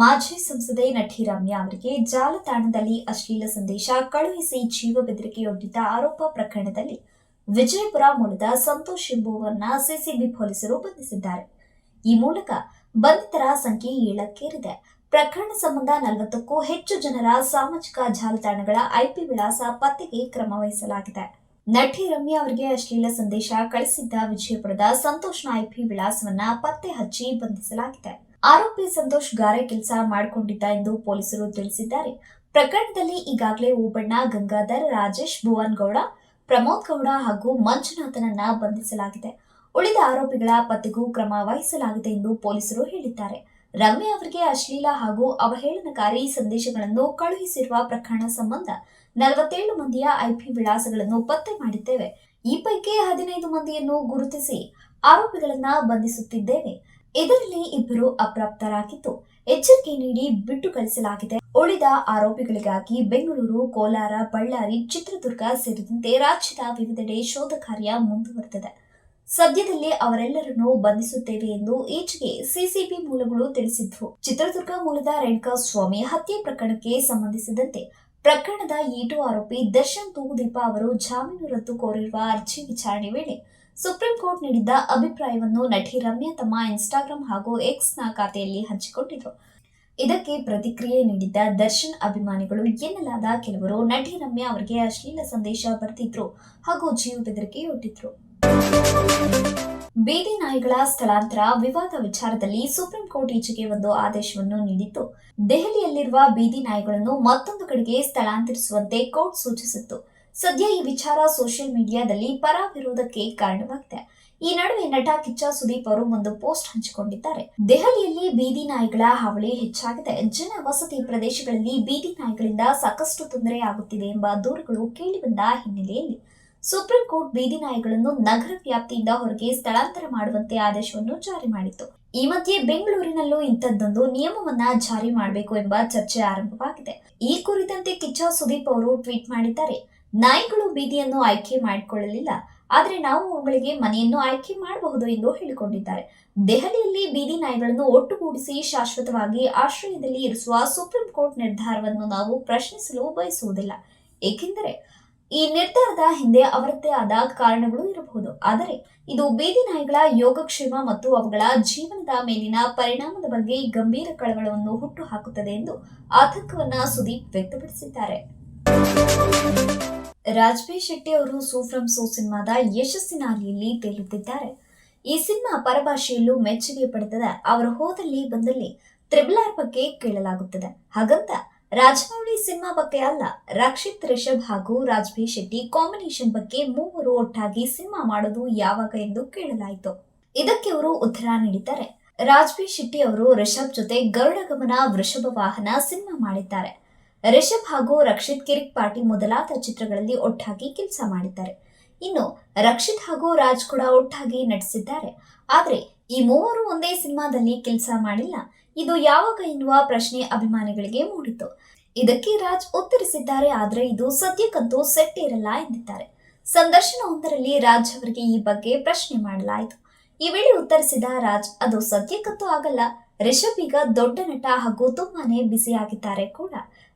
ಮಾಜಿ ಸಂಸದೆ ನಟಿ ರಮ್ಯಾ ಅವರಿಗೆ ಜಾಲತಾಣದಲ್ಲಿ ಅಶ್ಲೀಲ ಸಂದೇಶ ಕಳುಹಿಸಿ ಜೀವ ಬೆದರಿಕೆಯೊಡ್ಡಿದ್ದ ಆರೋಪ ಪ್ರಕರಣದಲ್ಲಿ ವಿಜಯಪುರ ಮೂಲದ ಸಂತೋಷ್ ಎಂಬುವರನ್ನ ಸಿಸಿಬಿ ಪೊಲೀಸರು ಬಂಧಿಸಿದ್ದಾರೆ. ಈ ಮೂಲಕ ಬಂಧಿತರ ಸಂಖ್ಯೆ ಏಳಕ್ಕೇರಿದೆ. ಪ್ರಕರಣ ಸಂಬಂಧ ನಲವತ್ತಕ್ಕೂ ಹೆಚ್ಚು ಜನರ ಸಾಮಾಜಿಕ ಜಾಲತಾಣಗಳ ಐಪಿ ವಿಳಾಸ ಪತ್ತೆಗೆ ಕ್ರಮ ವಹಿಸಲಾಗಿದೆ. ನಟಿ ರಮ್ಯಾ ಅವರಿಗೆ ಅಶ್ಲೀಲ ಸಂದೇಶ ಕಳಿಸಿದ್ದ ವಿಜಯಪುರದ ಸಂತೋಷ್ನ ಐಪಿ ವಿಳಾಸವನ್ನ ಪತ್ತೆ ಹಚ್ಚಿ ಬಂಧಿಸಲಾಗಿದೆ. ಆರೋಪಿ ಸಂತೋಷ್ ಗಾರೆ ಕೆಲಸ ಮಾಡಿಕೊಂಡಿದ್ದ ಎಂದು ಪೊಲೀಸರು ತಿಳಿಸಿದ್ದಾರೆ. ಪ್ರಕರಣದಲ್ಲಿ ಈಗಾಗಲೇ ಓಬಣ್ಣ, ಗಂಗಾಧರ್, ರಾಜೇಶ್, ಭುವನ್ ಗೌಡ, ಪ್ರಮೋದ್ ಗೌಡ ಹಾಗೂ ಮಂಜುನಾಥನನ್ನ ಬಂಧಿಸಲಾಗಿದೆ. ಉಳಿದ ಆರೋಪಿಗಳ ಪತ್ತೆಗೂ ಕ್ರಮ ವಹಿಸಲಾಗಿದೆ ಎಂದು ಪೊಲೀಸರು ಹೇಳಿದ್ದಾರೆ. ರಮ್ಯ ಅವರಿಗೆ ಅಶ್ಲೀಲ ಹಾಗೂ ಅವಹೇಳನಕಾರಿ ಸಂದೇಶಗಳನ್ನು ಕಳುಹಿಸಿರುವ ಪ್ರಕರಣ ಸಂಬಂಧ ನಲವತ್ತೇಳು ಮಂದಿಯ ಐಪಿ ವಿಳಾಸಗಳನ್ನು ಪತ್ತೆ ಮಾಡಿದ್ದೇವೆ. ಈ ಪೈಕಿ ಹದಿನೈದು ಮಂದಿಯನ್ನು ಗುರುತಿಸಿ ಆರೋಪಿಗಳನ್ನ ಬಂಧಿಸುತ್ತಿದ್ದೇವೆ. ಇದರಲ್ಲಿ ಇಬ್ಬರು ಅಪ್ರಾಪ್ತರಾಗಿದ್ದು, ಎಚ್ಚರಿಕೆ ನೀಡಿ ಬಿಟ್ಟು ಕಳಿಸಲಾಗಿದೆ. ಉಳಿದ ಆರೋಪಿಗಳಿಗಾಗಿ ಬೆಂಗಳೂರು, ಕೋಲಾರ, ಬಳ್ಳಾರಿ, ಚಿತ್ರದುರ್ಗ ಸೇರಿದಂತೆ ರಾಜ್ಯದ ವಿವಿಧೆಡೆ ಶೋಧ ಕಾರ್ಯ ಮುಂದುವರೆದಿದೆ. ಸದ್ಯದಲ್ಲೇ ಅವರೆಲ್ಲರನ್ನು ಬಂಧಿಸುತ್ತೇವೆ ಎಂದು ಈಚೆಗೆ ಸಿಸಿಬಿ ಮೂಲಗಳು ತಿಳಿಸಿದ್ವು ಚಿತ್ರದುರ್ಗ ಮೂಲದ ರೇಣುಕಾ ಸ್ವಾಮಿ ಹತ್ಯೆ ಪ್ರಕರಣಕ್ಕೆ ಸಂಬಂಧಿಸಿದಂತೆ ಪ್ರಕರಣದ ಈಟು ಆರೋಪಿ ದರ್ಶನ್ ತೂಗುದೀಪ ಅವರು ಜಾಮೀನು ರದ್ದು ಕೋರಿರುವ ಅರ್ಜಿ ವಿಚಾರಣೆ ವೇಳೆ ಸುಪ್ರೀಂ ಕೋರ್ಟ್ ನೀಡಿದ್ದ ಅಭಿಪ್ರಾಯವನ್ನು ನಟಿ ರಮ್ಯಾ ತಮ್ಮ ಇನ್ಸ್ಟಾಗ್ರಾಂ ಹಾಗೂ ಎಕ್ಸ್ನ ಖಾತೆಯಲ್ಲಿ ಹಂಚಿಕೊಂಡಿದ್ರು. ಇದಕ್ಕೆ ಪ್ರತಿಕ್ರಿಯೆ ನೀಡಿದ್ದ ದರ್ಶನ್ ಅಭಿಮಾನಿಗಳು ಎನ್ನಲಾದ ಕೆಲವರು ನಟಿ ರಮ್ಯಾ ಅವರಿಗೆ ಅಶ್ಲೀಲ ಸಂದೇಶ ಬರೆದಿದ್ರು ಹಾಗೂ ಜೀವ ಬೆದರಿಕೆಯೊಡ್ಡಿದ್ರು. ಬೀದಿ ನಾಯಿಗಳ ಸ್ಥಳಾಂತರ ವಿವಾದ ವಿಚಾರದಲ್ಲಿ ಸುಪ್ರೀಂ ಕೋರ್ಟ್ ಈಚೆಗೆ ಒಂದು ಆದೇಶವನ್ನು ನೀಡಿತ್ತು. ದೆಹಲಿಯಲ್ಲಿರುವ ಬೀದಿ ನಾಯಿಗಳನ್ನು ಮತ್ತೊಂದು ಕಡೆಗೆ ಸ್ಥಳಾಂತರಿಸುವಂತೆ ಕೋರ್ಟ್ ಸೂಚಿಸಿತ್ತು. ಸದ್ಯ ಈ ವಿಚಾರ ಸೋಷಿಯಲ್ ಮೀಡಿಯಾದಲ್ಲಿ ಪರ ವಿರೋಧಕ್ಕೆ ಕಾರಣವಾಗಿದೆ. ಈ ನಡುವೆ ನಟ ಕಿಚ್ಚ ಸುದೀಪ್ ಅವರು ಒಂದು ಪೋಸ್ಟ್ ಹಂಚಿಕೊಂಡಿದ್ದಾರೆ. ದೆಹಲಿಯಲ್ಲಿ ಬೀದಿ ನಾಯಿಗಳ ಹಾವಳಿ ಹೆಚ್ಚಾಗಿದೆ. ಜನ ವಸತಿ ಪ್ರದೇಶಗಳಲ್ಲಿ ಬೀದಿ ನಾಯಿಗಳಿಂದ ಸಾಕಷ್ಟು ತೊಂದರೆ ಆಗುತ್ತಿದೆ ಎಂಬ ದೂರುಗಳು ಕೇಳಿಬಂದ ಹಿನ್ನೆಲೆಯಲ್ಲಿ ಸುಪ್ರೀಂ ಕೋರ್ಟ್ ಬೀದಿ ನಾಯಿಗಳನ್ನು ನಗರ ವ್ಯಾಪ್ತಿಯಿಂದ ಹೊರಗೆ ಸ್ಥಳಾಂತರ ಮಾಡುವಂತೆ ಆದೇಶವನ್ನು ಜಾರಿ ಮಾಡಿತ್ತು. ಈ ಮಧ್ಯೆ ಬೆಂಗಳೂರಿನಲ್ಲೂ ಇಂಥದ್ದೊಂದು ನಿಯಮವನ್ನ ಜಾರಿ ಮಾಡಬೇಕು ಎಂಬ ಚರ್ಚೆ ಆರಂಭವಾಗಿದೆ. ಈ ಕುರಿತಂತೆ ಕಿಚ್ಚ ಸುದೀಪ್ ಅವರು ಟ್ವೀಟ್ ಮಾಡಿದ್ದಾರೆ. ನಾಯಿಗಳು ಬೀದಿಯನ್ನು ಆಯ್ಕೆ ಮಾಡಿಕೊಳ್ಳಲಿಲ್ಲ. ಆದರೆ ನಾವು ಅವುಗಳಿಗೆ ಮನೆಯನ್ನು ಆಯ್ಕೆ ಮಾಡಬಹುದು ಎಂದು ಹೇಳಿಕೊಂಡಿದ್ದಾರೆ. ದೆಹಲಿಯಲ್ಲಿ ಬೀದಿ ನಾಯಿಗಳನ್ನು ಒಟ್ಟುಗೂಡಿಸಿ ಶಾಶ್ವತವಾಗಿ ಆಶ್ರಯದಲ್ಲಿ ಇರಿಸುವ ಸುಪ್ರೀಂ ಕೋರ್ಟ್ ನಿರ್ಧಾರವನ್ನು ನಾವು ಪ್ರಶ್ನಿಸಲು ಬಯಸುವುದಿಲ್ಲ. ಏಕೆಂದರೆ, ಈ ನಿರ್ಧಾರದ ಹಿಂದೆ ಅವರದ್ದೇ ಆದ ಕಾರಣಗಳು ಇರಬಹುದು. ಆದರೆ, ಇದು ಬೀದಿ ನಾಯಿಗಳ ಯೋಗಕ್ಷೇಮ ಮತ್ತು ಅವುಗಳ ಜೀವನದ ಮೇಲಿನ ಪರಿಣಾಮದ ಬಗ್ಗೆ ಗಂಭೀರ ಕಳವಳವನ್ನು ಹುಟ್ಟುಹಾಕುತ್ತದೆ ಎಂದು ಆತಂಕವನ್ನ ಸುದೀಪ್ ವ್ಯಕ್ತಪಡಿಸಿದ್ದಾರೆ. ರಾಜ್ಬಿ ಶೆಟ್ಟಿ ಅವರು ಸೂಫ್ರಮ್ ಸೋ ಸಿನಿಮಾದ ಯಶಸ್ಸಿನ ಅಲಿಯಲ್ಲಿ ತೇಲುತ್ತಿದ್ದಾರೆ ಈ ಸಿನಿಮಾ ಪರಭಾಷೆಯಲ್ಲೂ ಮೆಚ್ಚುಗೆ ಪಡೆದಿದೆ ಅವರು ಹೋದಲ್ಲಿ ಬಂದಲ್ಲಿ ತ್ರಿಬಲ್ ಬಗ್ಗೆ ಕೇಳಲಾಗುತ್ತದೆ. ಹಾಗಂತ ರಾಜಮೌಳಿ ಸಿನಿಮಾ ಬಗ್ಗೆ ಅಲ್ಲ, ರಕ್ಷಿತ್ ರಿಷಬ್ ಹಾಗೂ ರಾಜ್ಬಿ ಶೆಟ್ಟಿ ಕಾಂಬಿನೇಷನ್ ಬಗ್ಗೆ ಮೂವರು ಒಟ್ಟಾಗಿ ಸಿನಿಮಾ ಮಾಡೋದು ಯಾವಾಗ ಎಂದು ಕೇಳಲಾಯಿತು. ಇದಕ್ಕೆ ಅವರು ಉತ್ತರ ನೀಡಿದ್ದಾರೆ. ರಾಜ್ಬಿ ಶೆಟ್ಟಿ ಅವರು ರಿಷಬ್ ಜೊತೆ ಗರುಡ ಗಮನ ವೃಷಭ ವಾಹನ ಸಿನಿಮಾ ಮಾಡಿದ್ದಾರೆ. ರಿಷಬ್ ಹಾಗೂ ರಕ್ಷಿತ್ ಕಿರಿಕ್ ಪಾಟಿ ಮೊದಲಾದ ಚಿತ್ರಗಳಲ್ಲಿ ಒಟ್ಟಾಗಿ ಕೆಲಸ ಮಾಡಿದ್ದಾರೆ. ಇನ್ನು ರಕ್ಷಿತ್ ಹಾಗೂ ರಾಜ್ ಕೂಡ ಒಟ್ಟಾಗಿ ನಟಿಸಿದ್ದಾರೆ. ಆದರೆ ಈ ಮೂವರು ಒಂದೇ ಸಿನಿಮಾದಲ್ಲಿ ಕೆಲಸ ಮಾಡಿಲ್ಲ. ಇದು ಯಾವಾಗ ಎನ್ನುವ ಪ್ರಶ್ನೆ ಅಭಿಮಾನಿಗಳಿಗೆ ಮೂಡಿತು. ಇದಕ್ಕೆ ರಾಜ್ ಉತ್ತರಿಸಿದ್ದಾರೆ. ಆದರೆ ಇದು ಸದ್ಯಕ್ಕಂತೂ ಸೆಟ್ ಇರಲ್ಲ ಎಂದಿದ್ದಾರೆ. ಸಂದರ್ಶನವೊಂದರಲ್ಲಿ ರಾಜ್ ಅವರಿಗೆ ಈ ಬಗ್ಗೆ ಪ್ರಶ್ನೆ ಮಾಡಲಾಯಿತು. ಈ ವೇಳೆ ಉತ್ತರಿಸಿದ ರಾಜ್, ಅದು ಸದ್ಯಕ್ಕಂತೂ ಆಗಲ್ಲ. ರಿಷಬ್ ಈಗ ದೊಡ್ಡ ನಟ ಹಾಗೂ ತುಂಬಾನೇ ಬ್ಯುಸಿ ಆಗಿದ್ದಾರೆ ಕೂಡ.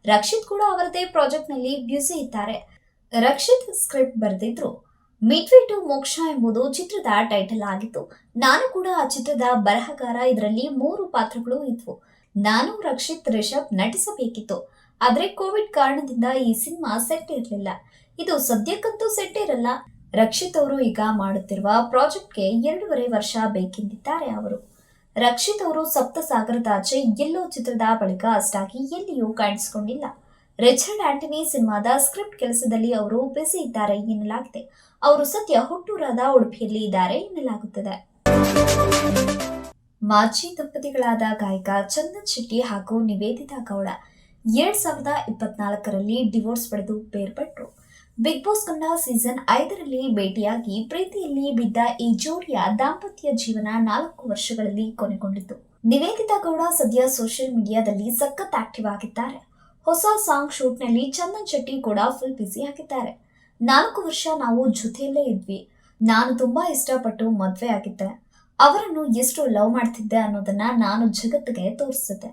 ರಕ್ಷಿತ್ ಕೂಡ ಅವರದೇ ಪ್ರಾಜೆಕ್ಟ್ನಲ್ಲಿ ಬ್ಯುಸಿ ಇದ್ದಾರೆ. ರಕ್ಷಿತ್ ಸ್ಕ್ರಿಪ್ಟ್ ಬರೆದಿದ್ರು. ಮಿಡ್ವಿ ಟು ಮೋಕ್ಷ ಎಂಬುದು ಚಿತ್ರದ ಟೈಟಲ್ ಆಗಿತ್ತು. ನಾನು ಕೂಡ ಆ ಚಿತ್ರದ ಬರಹಗಾರ ಇದರಲ್ಲಿ ಮೂರು ಪಾತ್ರಗಳು ಇದ್ವು. ನಾನು, ರಕ್ಷಿತ್, ರಿಷಬ್ ನಟಿಸಬೇಕಿತ್ತು. ಆದ್ರೆ ಕೋವಿಡ್ ಕಾರಣದಿಂದ ಈ ಸಿನಿಮಾ ಸೆಟ್ ಇರಲಿಲ್ಲ. ಇದು ಸದ್ಯಕ್ಕಂತೂ ಸೆಟ್ ಇರಲ್ಲ. ರಕ್ಷಿತ್ ಅವರು ಈಗ ಮಾಡುತ್ತಿರುವ ಪ್ರಾಜೆಕ್ಟ್ಗೆ ಎರಡೂವರೆ ವರ್ಷ ಬೇಕೆಂದಿದ್ದಾರೆ ಅವರು. ರಕ್ಷಿತ್ ಅವರು ಸಪ್ತ ಸಾಗರದಾಚೆ ಎಲ್ಲೋ ಚಿತ್ರದ ಬಳಿಕ ಅಷ್ಟಾಗಿ ಎಲ್ಲಿಯೂ ಕಾಣಿಸಿಕೊಂಡಿಲ್ಲ. ರಿಚರ್ಡ್ ಆಂಟನಿ ಸಿನಿಮಾದ ಸ್ಕ್ರಿಪ್ಟ್ ಕೆಲಸದಲ್ಲಿ ಅವರು ಬ್ಯುಸಿ ಇದ್ದಾರೆ ಎನ್ನಲಾಗಿದೆ. ಅವರು ಸದ್ಯ ಹುಟ್ಟೂರಾದ ಉಡುಪಿಯಲ್ಲಿ ಇದ್ದಾರೆ ಎನ್ನಲಾಗುತ್ತದೆ. ಮಾಜಿ ದಂಪತಿಗಳಾದ ಗಾಯಕ ಚಂದನ್ ಶೆಟ್ಟಿ ಹಾಗೂ ನಿವೇದಿತಾ ಗೌಡ ಎರಡ್ ಸಾವಿರದ ಇಪ್ಪತ್ನಾಲ್ಕರಲ್ಲಿ ಡಿವೋರ್ಸ್ ಪಡೆದು ಬೇರ್ಪಟ್ಟರು ಬಿಗ್ ಬಾಸ್ ಕಂಡ ಸೀಸನ್ ಐದರಲ್ಲಿ ಭೇಟಿಯಾಗಿ ಪ್ರೀತಿಯಲ್ಲಿ ಬಿದ್ದ ಈ ಜೋಡಿಯ ದಾಂಪತ್ಯ ಜೀವನ ನಾಲ್ಕು ವರ್ಷಗಳಲ್ಲಿ ಕೊನೆಗೊಂಡಿತು ನಿವೇದಿತಾ ಗೌಡ ಸದ್ಯ ಸೋಷಿಯಲ್ ಮೀಡಿಯಾದಲ್ಲಿ ಸಖತ್ ಆಕ್ಟಿವ್ ಆಗಿದ್ದಾರೆ. ಹೊಸ ಸಾಂಗ್ ಶೂಟ್ನಲ್ಲಿ ಚಂದನ್ ಶೆಟ್ಟಿ ಕೂಡ ಫುಲ್ ಬ್ಯುಸಿ ಆಗಿದ್ದಾರೆ. ನಾಲ್ಕು ವರ್ಷ ನಾವು ಜೊತೆಯಲ್ಲೇ ಇದ್ವಿ. ನಾನು ತುಂಬಾ ಇಷ್ಟಪಟ್ಟು ಮದುವೆ ಆಗಿದ್ದೆ. ಅವರನ್ನು ಎಷ್ಟು ಲವ್ ಮಾಡ್ತಿದ್ದೆ ಅನ್ನೋದನ್ನ ನಾನು ಜಗತ್ತಿಗೆ ತೋರಿಸಿದ್ದೆ.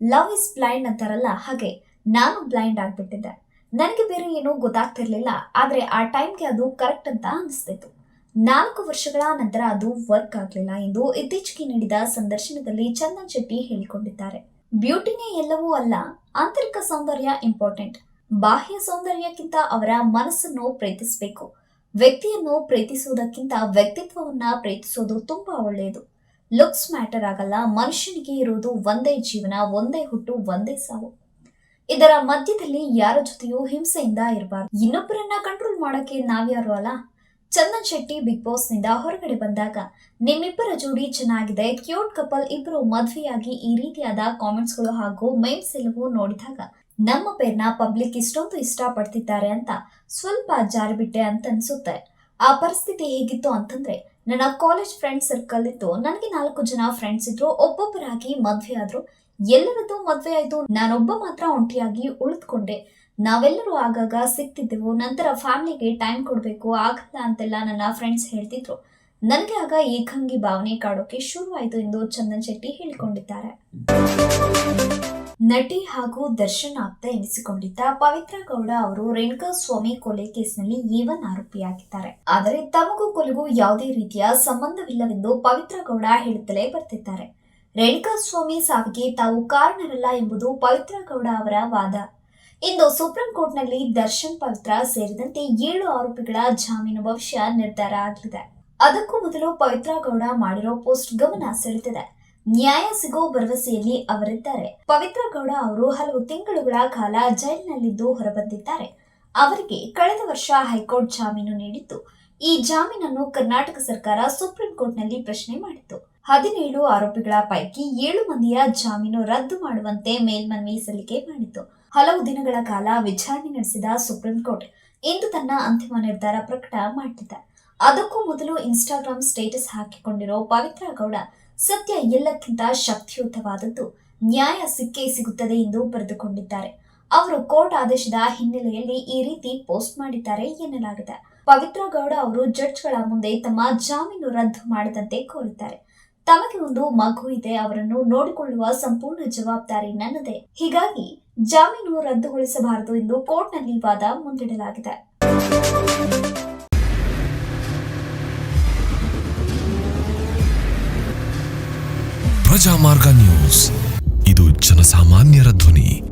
ಲವ್ ಇಸ್ ಬ್ಲೈಂಡ್ ಅಂತಾರಲ್ಲ, ಹಾಗೆ ನಾನು ಬ್ಲೈಂಡ್ ಆಗ್ಬಿಟ್ಟಿದ್ದೆ. ನನಗೆ ಬೇರೆ ಏನೂ ಗೊತ್ತಾಗ್ತಿರ್ಲಿಲ್ಲ, ಆದರೆ ಆ ಟೈಮ್ಗೆ ಅದು ಕರೆಕ್ಟ್ ಅಂತ ಅನಿಸ್ತಿತ್ತು. ನಾಲ್ಕು ವರ್ಷಗಳ ನಂತರ ಅದು ವರ್ಕ್ ಆಗಲಿಲ್ಲ ಎಂದು ಇತ್ತೀಚೆಗೆ ನೀಡಿದ ಸಂದರ್ಶನದಲ್ಲಿ ಚಂದನ್ ಶೆಟ್ಟಿ ಹೇಳಿಕೊಂಡಿದ್ದಾರೆ. ಬ್ಯೂಟಿನೇ ಎಲ್ಲವೂ ಅಲ್ಲ, ಆಂತರಿಕ ಸೌಂದರ್ಯ ಇಂಪಾರ್ಟೆಂಟ್. ಬಾಹ್ಯ ಸೌಂದರ್ಯಕ್ಕಿಂತ ಅವರ ಮನಸ್ಸನ್ನು ಪ್ರೀತಿಸಬೇಕು. ವ್ಯಕ್ತಿಯನ್ನು ಪ್ರೀತಿಸುವುದಕ್ಕಿಂತ ವ್ಯಕ್ತಿತ್ವವನ್ನ ಪ್ರೀತಿಸೋದು ತುಂಬಾ ಒಳ್ಳೆಯದು. ಲುಕ್ಸ್ ಮ್ಯಾಟರ್ ಆಗಲ್ಲ, ಮನುಷ್ಯನಿಗೆ ಇರುವುದು ಒಂದೇ ಜೀವನ, ಒಂದೇ ಹುಟ್ಟು, ಒಂದೇ ಸಾವು. ಇದರ ಮಧ್ಯದಲ್ಲಿ ಯಾರ ಜೊತೆಯೂ ಹಿಂಸೆಯಿಂದ ಇರಬಾರ್ದು. ಇನ್ನೊಬ್ಬರನ್ನ ಕಂಟ್ರೋಲ್ ಮಾಡೋಕೆ ನಾವ್ಯಾರು ಅಲ್ಲ? ಚಂದನ್ ಶೆಟ್ಟಿ ಬಿಗ್ ಬಾಸ್ನಿಂದ ಹೊರಗಡೆ ಬಂದಾಗ ನಿಮ್ಮಿಬ್ಬರ ಜೋಡಿ ಚೆನ್ನಾಗಿದೆ. ಕ್ಯೂಟ್ ಕಪಲ್ ಇಬ್ಬರು ಮದುವೆಯಾಗಿ ಈ ರೀತಿಯಾದ ಕಾಮೆಂಟ್ಸ್ಗಳು ಹಾಗೂ ಮೇಮ್ಸ್ ಎಲ್ಲವೂ ನೋಡಿದಾಗ ನಮ್ಮ ಪೇರ್ನ ಪಬ್ಲಿಕ್ ಇಷ್ಟೊಂದು ಇಷ್ಟಪಡ್ತಿದ್ದಾರೆ ಅಂತ ಸ್ವಲ್ಪ ಜಾರಿಬಿಟ್ಟೆ ಅಂತ ಅನ್ಸುತ್ತೆ ಆ ಪರಿಸ್ಥಿತಿ ಹೇಗಿತ್ತು ಅಂತಂದ್ರೆ ನನ್ನ ಕಾಲೇಜ್ ಫ್ರೆಂಡ್ ಸರ್ಕಲ್ ಇತ್ತು. ನನಗೆ ನಾಲ್ಕು ಜನ ಫ್ರೆಂಡ್ಸ್ ಇದ್ರು. ಒಬ್ಬೊಬ್ಬರಾಗಿ ಮದ್ವೆ ಆದ್ರು. ಎಲ್ಲರದ್ದು ಮದ್ವೆ ಆಯ್ತು. ನಾನೊಬ್ಬ ಮಾತ್ರ ಒಂಟಿಯಾಗಿ ಉಳಿದುಕೊಂಡೆ. ನಾವೆಲ್ಲರೂ ಆಗಾಗ ಸಿಗ್ತಿದ್ದೆವು. ನಂತರ ಫ್ಯಾಮಿಲಿಗೆ ಟೈಮ್ ಕೊಡಬೇಕು, ಆಗಲ್ಲ ಅಂತೆಲ್ಲ ನನ್ನ ಫ್ರೆಂಡ್ಸ್ ಹೇಳ್ತಿದ್ರು. ನನಗೆ ಆಗ ಏಕಂಗಿ ಭಾವನೆ ಕಾಡೋಕೆ ಶುರುವಾಯಿತು ಎಂದು ಚಂದನ್ ಶೆಟ್ಟಿ ಹೇಳಿಕೊಂಡಿದ್ದಾರೆ. ನಟಿ ಹಾಗೂ ದರ್ಶನ್ ಆಪ್ತ ಎನಿಸಿಕೊಂಡಿದ್ದ ಪವಿತ್ರ ಗೌಡ ಅವರು ರೇಣುಕಾ ಸ್ವಾಮಿ ಕೊಲೆ ಕೇಸ್ನಲ್ಲಿ ಈವನ್ ಆರೋಪಿಯಾಗಿದ್ದಾರೆ. ಆದರೆ ತಮಗೂ ಕೊಲೆಗೂ ಯಾವುದೇ ರೀತಿಯ ಸಂಬಂಧವಿಲ್ಲವೆಂದು ಪವಿತ್ರ ಗೌಡ ಹೇಳುತ್ತಲೇ ಬರ್ತಿದ್ದಾರೆ. ರೇಣುಕಾ ಸ್ವಾಮಿ ಸಾವಿಗೆ ತಾವು ಕಾರಣರಲ್ಲ ಎಂಬುದು ಪವಿತ್ರ ಗೌಡ ಅವರ ವಾದ. ಇಂದು ಸುಪ್ರೀಂ ಕೋರ್ಟ್ನಲ್ಲಿ ದರ್ಶನ್ ಪವಿತ್ರ ಸೇರಿದಂತೆ ಏಳು ಆರೋಪಿಗಳ ಜಾಮೀನು ಭವಿಷ್ಯ ನಿರ್ಧಾರ ಆಗಲಿದೆ. ಅದಕ್ಕೂ ಮೊದಲು ಪವಿತ್ರ ಗೌಡ ಮಾಡಿರೋ ಪೋಸ್ಟ್ ಗಮನ ಸೆಳೆತಿದೆ ನ್ಯಾಯ ಸಿಗೋ ಭರವಸೆಯಲ್ಲಿ ಅವರಿದ್ದಾರೆ. ಪವಿತ್ರ ಗೌಡ ಅವರು ಹಲವು ತಿಂಗಳುಗಳ ಕಾಲ ಜೈಲಿನಲ್ಲಿದ್ದು ಹೊರಬಂದಿದ್ದಾರೆ. ಅವರಿಗೆ ಕಳೆದ ವರ್ಷ ಹೈಕೋರ್ಟ್ ಜಾಮೀನು ನೀಡಿತ್ತು. ಈ ಜಾಮೀನನ್ನು ಕರ್ನಾಟಕ ಸರ್ಕಾರ ಸುಪ್ರೀಂ ಕೋರ್ಟ್ನಲ್ಲಿ ಪ್ರಶ್ನೆ ಮಾಡಿತ್ತು. ಹದಿನೇಳು ಆರೋಪಿಗಳ ಪೈಕಿ ಏಳು ಮಂದಿಯ ಜಾಮೀನು ರದ್ದು ಮಾಡುವಂತೆ ಮೇಲ್ಮನವಿ ಸಲ್ಲಿಕೆ ಮಾಡಿತು. ಹಲವು ದಿನಗಳ ಕಾಲ ವಿಚಾರಣೆ ನಡೆಸಿದ ಸುಪ್ರೀಂ ಕೋರ್ಟ್ ಇಂದು ತನ್ನ ಅಂತಿಮ ನಿರ್ಧಾರ ಪ್ರಕಟ ಮಾಡಿದೆ ಅದಕ್ಕೂ ಮೊದಲು ಇನ್ಸ್ಟಾಗ್ರಾಮ್ ಸ್ಟೇಟಸ್ ಹಾಕಿಕೊಂಡಿರೋ ಪವಿತ್ರ ಗೌಡ ಸತ್ಯ ಎಲ್ಲಕ್ಕಿಂತ ಶಕ್ತಿಯುತವಾದದ್ದು ನ್ಯಾಯ ಸಿಕ್ಕೇ ಸಿಗುತ್ತದೆ ಎಂದು ಬರೆದುಕೊಂಡಿದ್ದಾರೆ. ಅವರು ಕೋರ್ಟ್ ಆದೇಶದ ಹಿನ್ನೆಲೆಯಲ್ಲಿ ಈ ರೀತಿ ಪೋಸ್ಟ್ ಮಾಡಿದ್ದಾರೆ ಎನ್ನಲಾಗಿದೆ. ಪವಿತ್ರ ಗೌಡ ಅವರು ಜಡ್ಜ್ಗಳ ಮುಂದೆ ತಮ್ಮ ಜಾಮೀನು ರದ್ದು ಮಾಡದಂತೆ ಕೋರಿದ್ದಾರೆ. ತಮಗೆ ಒಂದು ಮಗು ಇದೆ, ಅವರನ್ನು ನೋಡಿಕೊಳ್ಳುವ ಸಂಪೂರ್ಣ ಜವಾಬ್ದಾರಿ ನನ್ನದೇ. ಹೀಗಾಗಿ ಜಾಮೀನು ರದ್ದುಗೊಳಿಸಬಾರದು ಎಂದು ಕೋರ್ಟ್ನಲ್ಲಿ ವಾದ ಮುಂದಿಡಲಾಗಿದೆ. ಪ್ರಜಾಮಾರ್ಗ ನ್ಯೂಸ್. ಇದು ಜನಸಾಮಾನ್ಯರ ಧ್ವನಿ.